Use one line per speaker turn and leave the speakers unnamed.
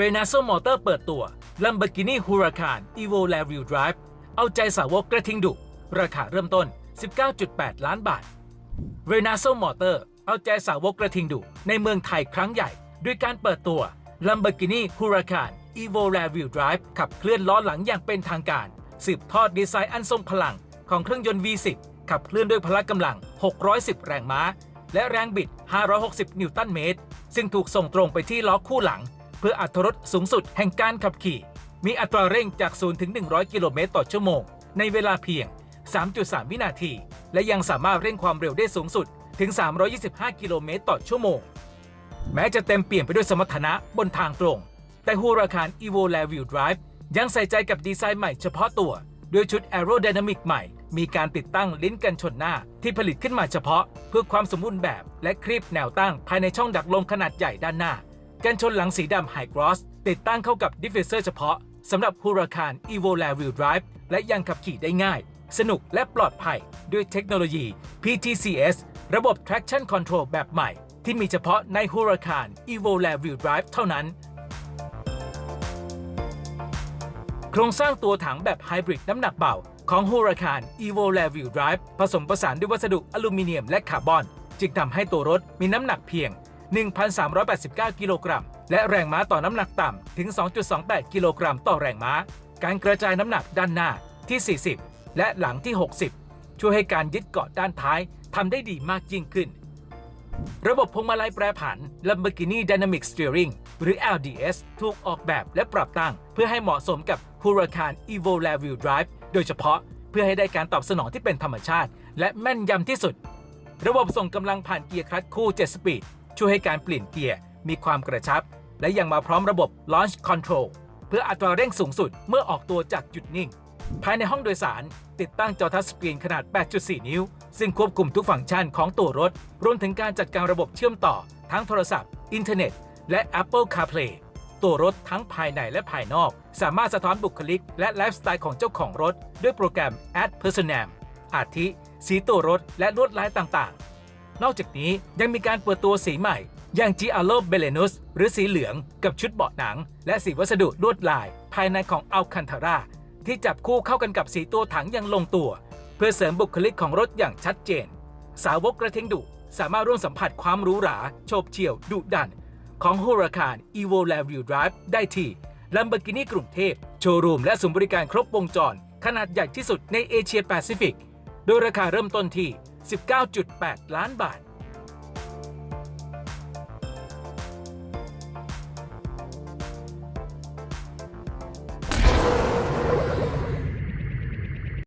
r e n a s o Motor เปิดตัว Lamborghini Huracan Evo l a r i l Drive เอาใจสาวกกระทิงดุ ราคาเริ่มต้น 19.8 ล้านบาท r e n a s o Motor เอาใจสาวกกระทิงดุ ในเมืองไทยครั้งใหญ่ ด้วยการเปิดตัว Lamborghini Huracan Evo l a r i l Drive ขับเคลื่อนล้อหลังอย่างเป็นทางการ สืบทอดดีไซน์อันทรงพลัง ของเครื่องยนต์ V10 ขับเคลื่อนด้วยพละกำลัง 610 แรงม้า และแรงบิด 560 นิวตันเมตร ซึ่งถูกส่งตรงไปที่ล้อคู่หลัง เพื่ออัตรรสสูงสุดแห่งการขับขี่ มีอัตราเร่งจาก 0 ถึง 100 กิโลเมตรต่อชั่วโมง ในเวลาเพียง 3.3 วินาที และยังสามารถเร่งความเร็วได้สูงสุดถึง 325 กิโลเมตรต่อชั่วโมง แม้จะเต็มเปี่ยมไปด้วยสมรรถนะบนทางตรง แต่ฮูราคาน Evo l a v i l Drive ยังใส่ใจกับดีไซน์ใหม่เฉพาะตัว ด้วยชุด Aerodynamic ใหม่ มีการติดตั้งลิ้นกันชนหน้าที่ผลิตขึ้นมาเฉพาะ เพื่อความสมบูรณ์แบบและครีบแนวตั้งภายในช่องดักลมขนาดใหญ่ด้านหน้า กันชนหลังสีดำ High Gloss ติดตั้งเข้ากับดิฟฟิวเซอร์เฉพาะสำหรับ Huracan Evo l a v i l Drive และยังขับขี่ได้ง่าย สนุกและปลอดภัย ด้วยเทคโนโลยี PTCS ระบบ traction control แบบใหม่ ที่มีเฉพาะใน Huracan Evo l a v i l Drive เท่านั้น โครงสร้างตัวถังแบบไฮบริดน้ำหนักเบา ของ Huracan Evo l a v i l Drive ผสมผสานด้วยวัสดุอลูมิเนียมและคาร์บอน จึงทำให้ตัวรถมีน้ำหนักเพียง 1,389 กิโลกรัม และแรงม้าต่อน้ำหนักต่ำถึง 2.28 กิโลกรัมต่อแรงม้า การกระจายน้ำหนักด้านหน้าที่ 40 และหลังที่ 60 ช่วยให้การยึดเกาะด้านท้ายทำได้ดีมากยิ่งขึ้น ระบบพวงมาลัยแปรผัน Lamborghini Dynamic Steering หรือ LDS ถูกออกแบบและปรับตั้ง เพื่อให้เหมาะสมกับ Huracan Evo l a v i l Drive โดยเฉพาะเพื่อให้ได้การตอบสนองที่เป็นธรรมชาติ และแม่นยำที่สุด ระบบส่งกำลังผ่านเกียร์คลัตช์คู่ 7 สปีด ช่วยให้การเปลี่ยนเกียร์มีความกระชับ และยังมาพร้อมระบบ Launch Control เพื่ออัตราเร่งสูงสุดเมื่อออกตัวจากจุดนิ่ง ภายในห้องโดยสารติดตั้งจอทัชสกรีนขนาด 8.4 นิ้ว ซึ่งควบคุมทุกฟังก์ชันของตัวรถ รวมถึงการจัดการระบบเชื่อมต่อ ทั้งโทรศัพท์ อินเทอร์เน็ต และ Apple CarPlay ตัวรถทั้งภายในและภายนอก สามารถสะท้อนบุคลิก และไลฟ์สไตล์ของเจ้าของรถ ด้วยโปรแกรม Add Personam อาทิ สีตัวรถและลวดลายต่างๆ นอกจากนี้ยังมีการเปิดตัวสีใหม่ อย่าง Giallo Belenus หรือสีเหลืองกับชุดเบาะหนัง และสีวัสดุลวดลาย ภายในของ Alcantara ที่จับคู่เข้ากันกับสีตัวถังอย่างลงตัว เพื่อเสริมบุคลิกของรถอย่างชัดเจน สาวกกระเทงดุสามารถร่วมสัมผัสความหรูหราโฉบเฉี่ยวดุดัน ของ Huracan Evo l a v i l Drive ได้ที่ Lamborghini กรุงเทพ โชว์รูมและศูนย์บริการครบวงจร ขนาดใหญ่ที่สุดในเอเชียแปซิฟิก โดยราคาเริ่มต้นที่ 19.8 ล้านบาท